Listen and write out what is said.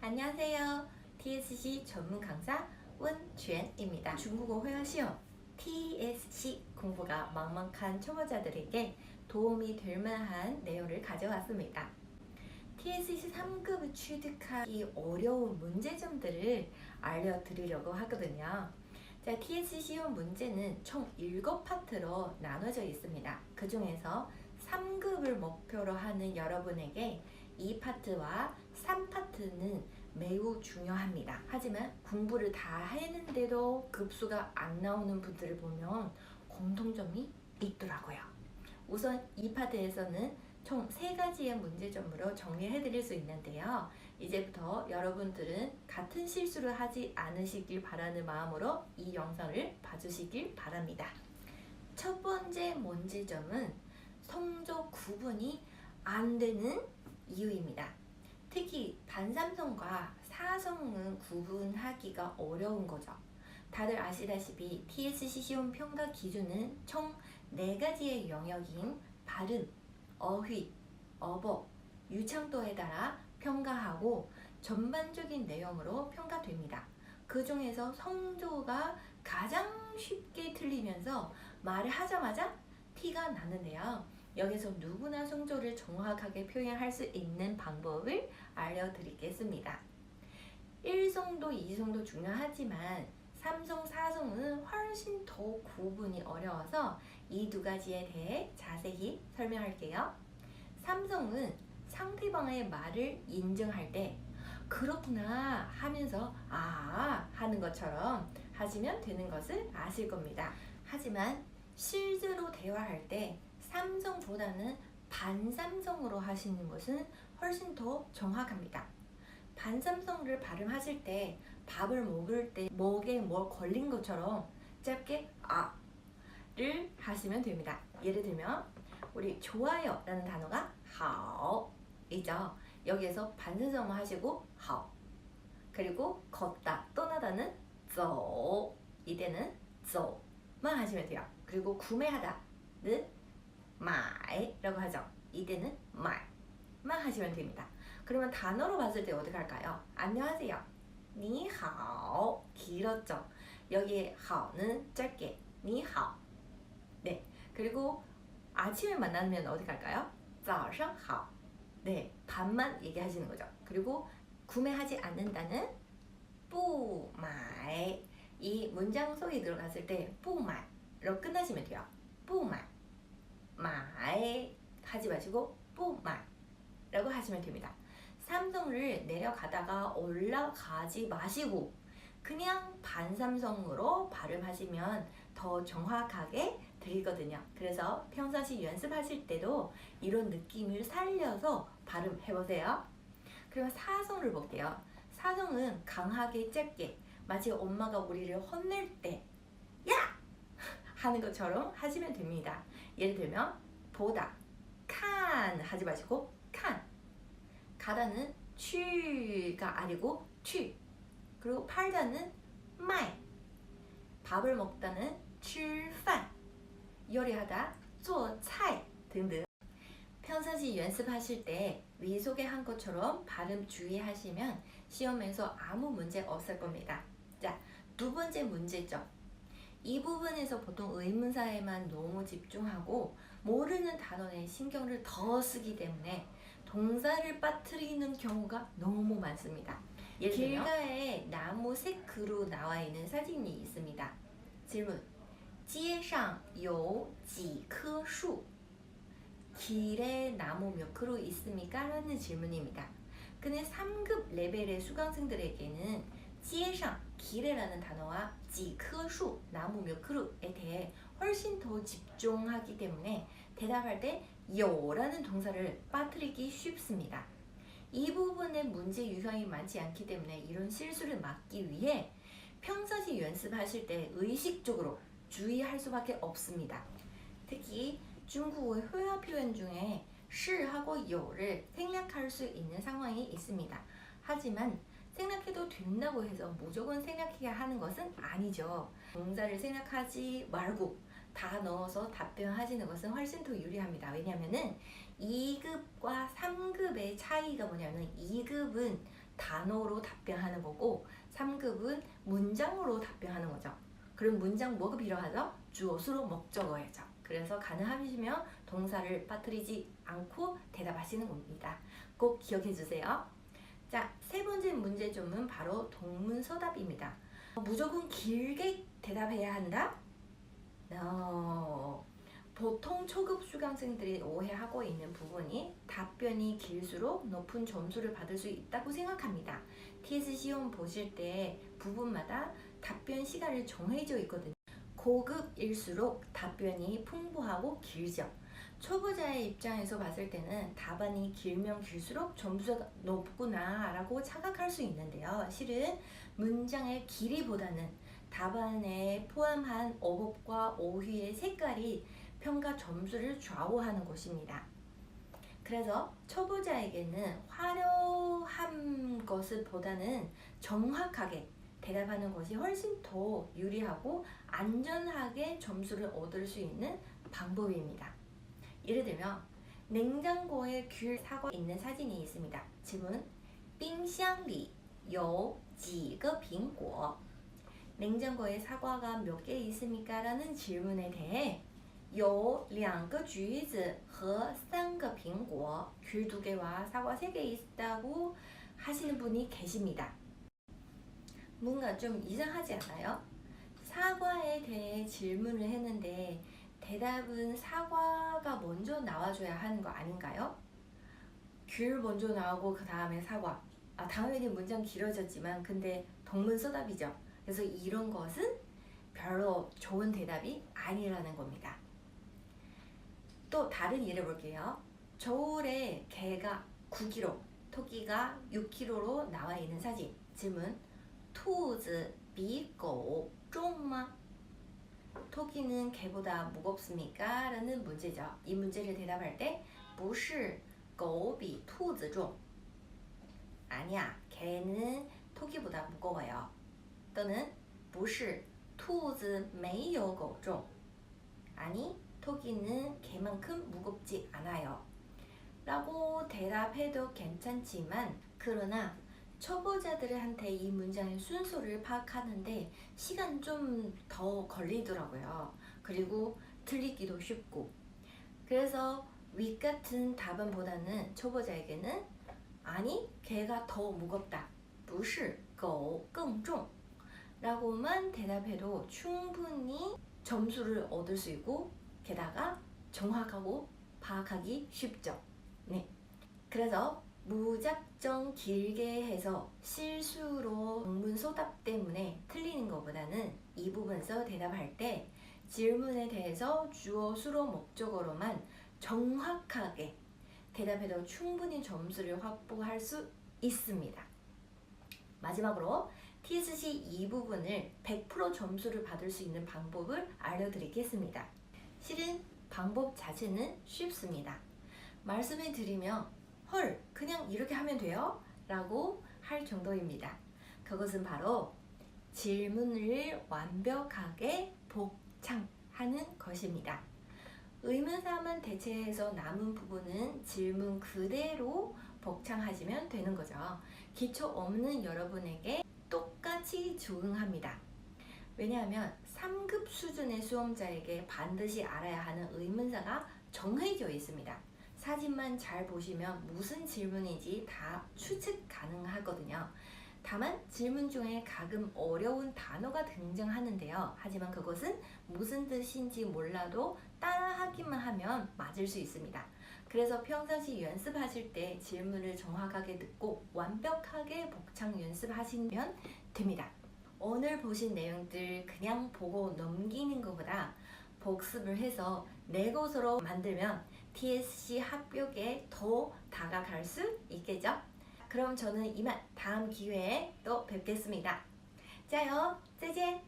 안녕하세요. TSC 전문 강사 원주연입니다. 중국어 회화 시험 TSC 공부가 막막한 초보자들에게 도움이 될 만한 내용을 가져왔습니다. TSC 3급을 취득하기 어려운 문제점들을 알려드리려고 하거든요. 자, TSC 시험 문제는 총 7파트로 나눠져 있습니다. 그 중에서 3급을 목표로 하는 여러분에게 2파트와 3파트는 매우 중요합니다. 하지만 공부를 다 했는데도 급수가 안 나오는 분들을 보면 공통점이 있더라고요. 우선 2파트에서는 총 3가지의 문제점으로 정리해 드릴 수 있는데요. 이제부터 여러분들은 같은 실수를 하지 않으시길 바라는 마음으로 이 영상을 봐주시길 바랍니다. 첫 번째 문제점은 성적 구분이 안 되는 이유입니다. 특히 반삼성과 사성은 구분하기가 어려운 거죠. 다들 아시다시피 TSC 시험 평가 기준은 총 4가지의 영역인 발음, 어휘, 어법, 유창도에 따라 평가하고 전반적인 내용으로 평가됩니다. 그 중에서 성조가 가장 쉽게 틀리면서 말을 하자마자 티가 나는데요. 여기서 누구나 성조를 정확하게 표현할 수 있는 방법을 알려드리겠습니다. 1성도, 2성도 중요하지만 3성, 4성은 훨씬 더 구분이 어려워서 이 두 가지에 대해 자세히 설명할게요. 3성은 상대방의 말을 인정할 때 그렇구나 하면서 아 하는 것처럼 하시면 되는 것을 아실 겁니다. 하지만 실제로 대화할 때 삼성보다는 반삼성으로 하시는 것은 훨씬 더 정확합니다. 반삼성을 발음하실 때 밥을 먹을 때 목에 뭘 걸린 것처럼 짧게 아를 하시면 됩니다. 예를 들면 우리 좋아요라는 단어가 好이죠. 여기에서 반삼성을 하시고 好 그리고 걷다 떠나다는 走 이때는 走만 하시면 돼요. 그리고 구매하다는 买라고 하죠. 이때는 买만 하시면 됩니다. 그러면 단어로 봤을 때 어떻게 할까요? 안녕하세요. 니하오 길었죠. 여기에 하오는 짧게 니하오. 네. 그리고 아침에 만나면 어떻게 할까요? 早上好. 네. 반만 얘기하시는 거죠. 그리고 구매하지 않는다는 不买. 이 문장 속에 들어갔을 때 不买로 끝나시면 돼요. 不买. 마에 하지 마시고 뽀마라고 하시면 됩니다. 삼성을 내려가다가 올라가지 마시고 그냥 반삼성으로 발음하시면 더 정확하게 들리거든요. 그래서 평상시 연습하실 때도 이런 느낌을 살려서 발음해보세요. 그럼 사성을 볼게요. 사성은 강하게 짧게 마치 엄마가 우리를 혼낼 때 하는 것처럼 하시면 됩니다. 예를 들면 보다, 칸 하지 마시고 칸 가다는 취가 아니고 취 그리고 팔다는 마이 밥을 먹다는 吃饭 요리하다 做菜 등등 평상시 연습하실 때 위속에 한 것처럼 발음 주의하시면 시험에서 아무 문제 없을 겁니다. 자, 두 번째 문제점. 이 부분에서 보통 의문사에만 너무 집중하고 모르는 단어에 신경을 더 쓰기 때문에 동사를 빠뜨리는 경우가 너무 많습니다. 예를 들면 길가에 나무 색 그루 나와 있는 사진이 있습니다. 질문. 街上有几棵树? 길에 나무 몇 그루 있습니까? 라는 질문입니다. 근데 3급 레벨의 수강생들에게는 시에상 길에라는 단어와 지크수 나무 몇 그루에 대해 훨씬 더 집중하기 때문에 대답할 때 요라는 동사를 빠뜨리기 쉽습니다. 이 부분에 문제 유형이 많지 않기 때문에 이런 실수를 막기 위해 평상시 연습하실 때 의식적으로 주의할 수밖에 없습니다. 특히 중국의 회화 표현 중에 시하고 요를 생략할 수 있는 상황이 있습니다. 하지만 생략해도 된다고 해서 무조건 생략해야 하는 것은 아니죠. 동사를 생략하지 말고 다 넣어서 답변하시는 것은 훨씬 더 유리합니다. 왜냐하면은 2급과 3급의 차이가 뭐냐면 2급은 단어로 답변하는 거고 3급은 문장으로 답변하는 거죠. 그럼 문장 뭐가 필요하죠? 주어 수로 목적어야죠. 그래서 가능하시면 동사를 빠뜨리지 않고 대답하시는 겁니다. 꼭 기억해 주세요. 자, 세 번째 문제점은 바로 동문서답입니다. 무조건 길게 대답해야 한다? No. 보통 초급 수강생들이 오해하고 있는 부분이 답변이 길수록 높은 점수를 받을 수 있다고 생각합니다. TS 시험 보실 때 부분마다 답변 시간을 정해져 있거든요. 고급일수록 답변이 풍부하고 길죠. 초보자의 입장에서 봤을 때는 답안이 길면 길수록 점수가 높구나 라고 착각할 수 있는데요. 실은 문장의 길이보다는 답안에 포함한 어법과 어휘의 색깔이 평가 점수를 좌우하는 것입니다. 그래서 초보자에게는 화려한 것을 보다는 정확하게 대답하는 것이 훨씬 더 유리하고 안전하게 점수를 얻을 수 있는 방법입니다. 예를 들면 냉장고에 귤 사과 있는 사진이 있습니다. 질문 冰箱里有几个苹果? 냉장고에 사과가 몇 개 있습니까? 라는 질문에 대해 有两个橘子和三个苹果. 귤 두 개와 사과 세 개 있다고 하시는 분이 계십니다. 뭔가 좀 이상하지 않아요? 사과에 대해 질문을 했는데 대답은 사과가 먼저 나와줘야 하는 거 아닌가요? 귤 먼저 나오고 그 다음에 사과. 아 당연히 문장 길어졌지만 근데 동문서답이죠. 그래서 이런 것은 별로 좋은 대답이 아니라는 겁니다. 또 다른 예를 볼게요. 저울에 개가 9kg, 토끼가 6kg로 나와 있는 사진. 질문. 兔子比狗重吗? 토끼는 개보다 무겁습니까? 라는 문제죠. 이 문제를 대답할 때 不是狗比兔子重. 아니야. 개는 토끼보다 무거워요. 또는 不是兔子没有狗重. 아니, 토끼는 개만큼 무겁지 않아요. 라고 대답해도 괜찮지만 그러나 초보자들한테 이 문장의 순서를 파악하는데 시간 좀 더 걸리더라고요. 그리고 틀리기도 쉽고. 그래서 윗 같은 답안보다는 초보자에게는 아니, 개가 더 무겁다. 不是狗更重. 라고만 대답해도 충분히 점수를 얻을 수 있고 게다가 정확하고 파악하기 쉽죠. 네. 그래서 무작정 길게 해서 실수로 문소답 때문에 틀리는 것보다는 이 부분에서 대답할 때 질문에 대해서 주어, 수로, 목적어로만 정확하게 대답해도 충분히 점수를 확보할 수 있습니다. 마지막으로 TSC 이 부분을 100% 점수를 받을 수 있는 방법을 알려드리겠습니다. 실은 방법 자체는 쉽습니다. 말씀을 드리면 헐 그냥 이렇게 하면 돼요? 라고 할 정도입니다. 그것은 바로 질문을 완벽하게 복창하는 것입니다. 의문사만 대체해서 남은 부분은 질문 그대로 복창하시면 되는 거죠. 기초 없는 여러분에게 똑같이 적응합니다. 왜냐하면 3급 수준의 수험자에게 반드시 알아야 하는 의문사가 정해져 있습니다. 사진만 잘 보시면 무슨 질문인지 다 추측 가능하거든요. 다만 질문 중에 가끔 어려운 단어가 등장하는데요. 하지만 그것은 무슨 뜻인지 몰라도 따라하기만 하면 맞을 수 있습니다. 그래서 평상시 연습하실 때 질문을 정확하게 듣고 완벽하게 복창 연습하시면 됩니다. 오늘 보신 내용들 그냥 보고 넘기는 것보다 복습을 해서 네 내 것으로 만들면 TSC 합격에 더 다가갈 수 있겠죠? 그럼 저는 이만 다음 기회에 또 뵙겠습니다. 짜요, 짜잔!